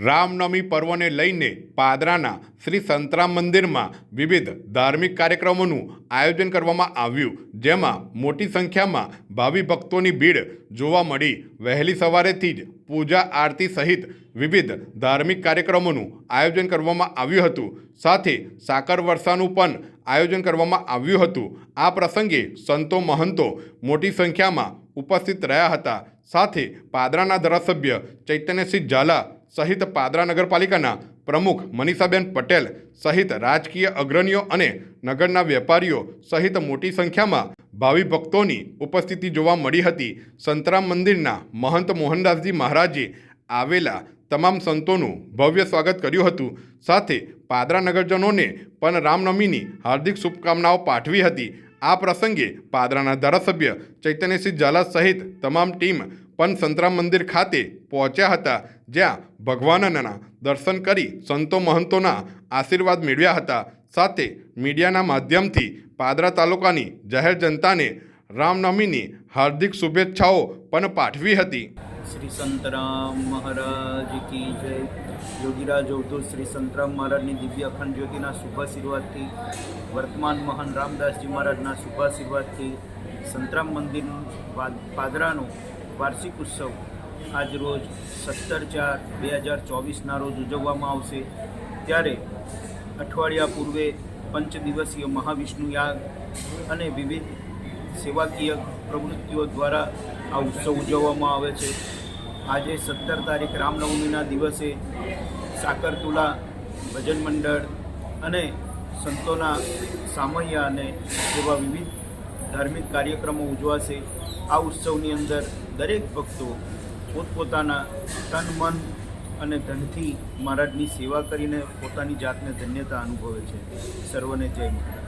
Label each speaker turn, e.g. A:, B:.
A: રામનવમી પર્વને લઈને પાદરાના શ્રી સંતરામ મંદિરમાં વિવિધ ધાર્મિક કાર્યક્રમોનું આયોજન કરવામાં આવ્યું, જેમાં મોટી સંખ્યામાં ભાવિ ભક્તોની ભીડ જોવા મળી. વહેલી સવારેથી જ પૂજા આરતી સહિત વિવિધ ધાર્મિક કાર્યક્રમોનું આયોજન કરવામાં આવ્યું હતું. સાથે સાકર વર્ષાનું પણ આયોજન કરવામાં આવ્યું હતું. આ પ્રસંગે સંતો મહંતો મોટી સંખ્યામાં ઉપસ્થિત રહ્યા હતા. સાથે પાદરાના ધારાસભ્ય ચૈતન્યસિંહ ઝાલા સહિત પાદરા નગરપાલિકાના પ્રમુખ મનીષાબેન પટેલ સહિત રાજકીય અગ્રણીઓ અને નગરના વેપારીઓ સહિત મોટી સંખ્યામાં ભાવિ ભક્તોની ઉપસ્થિતિ જોવા મળી હતી. સંતરામ મંદિરના મહંત મોહનદાસજી મહારાજે આવેલા તમામ સંતોનું ભવ્ય સ્વાગત કર્યું હતું. સાથે પાદરા નગરજનોને પણ રામનવમીની હાર્દિક શુભકામનાઓ પાઠવી હતી. આ પ્રસંગે પાદરાના ધારાસભ્ય ચૈતન્યસિંહ ઝાલા સહિત તમામ ટીમ પણ સંતરામ મંદિર ખાતે પહોંચ્યા હતા, જ્યાં ભગવાનના દર્શન કરી સંતો મહંતોના આશીર્વાદ મેળવ્યા હતા. સાથે મીડિયાના માધ્યમથી પાદરા તાલુકાની જાહેર જનતાને રામનવમીની હાર્દિક શુભેચ્છાઓ પણ પાઠવી હતી.
B: શ્રી સંતરામ મહારાજ કી જય. યોગીરાજ અવધૂત શ્રી સંતરામ મહારાજની દિવ્ય અખંડ જ્યોતિના શુભાશીર્વાદથી વર્તમાન મહાન રામદાસજી મહારાજના શુભાશીર્વાદથી સંતરામ મંદિર પાદરાનો વાર્ષિક ઉત્સવ આજ રોજ સત્તર ચાર બે હજાર ચોવીસના રોજ ઉજવવામાં આવશે. ત્યારે અઠવાડિયા પૂર્વે પંચ દિવસીય મહાવિષ્ણુ યાગ અને વિવિધ સેવાકીય પ્રવૃત્તિઓ દ્વારા આ ઉત્સવ ઉજવવામાં આવે છે. આજે સત્તર તારીખ રામનવમીના દિવસે સાકરતુલા ભજન મંડળ અને સંતોના સામૈયા અને એવા વિવિધ ધાર્મિક કાર્યક્રમો ઉજવાશે. આ ઉત્સવની અંદર દરેક ભક્તો પોતપોતાના તન, મન અને ધનથી મહારાજની સેવા કરીને પોતાની જાતને ધન્યતા અનુભવે છે. સર્વને જય મહારાજ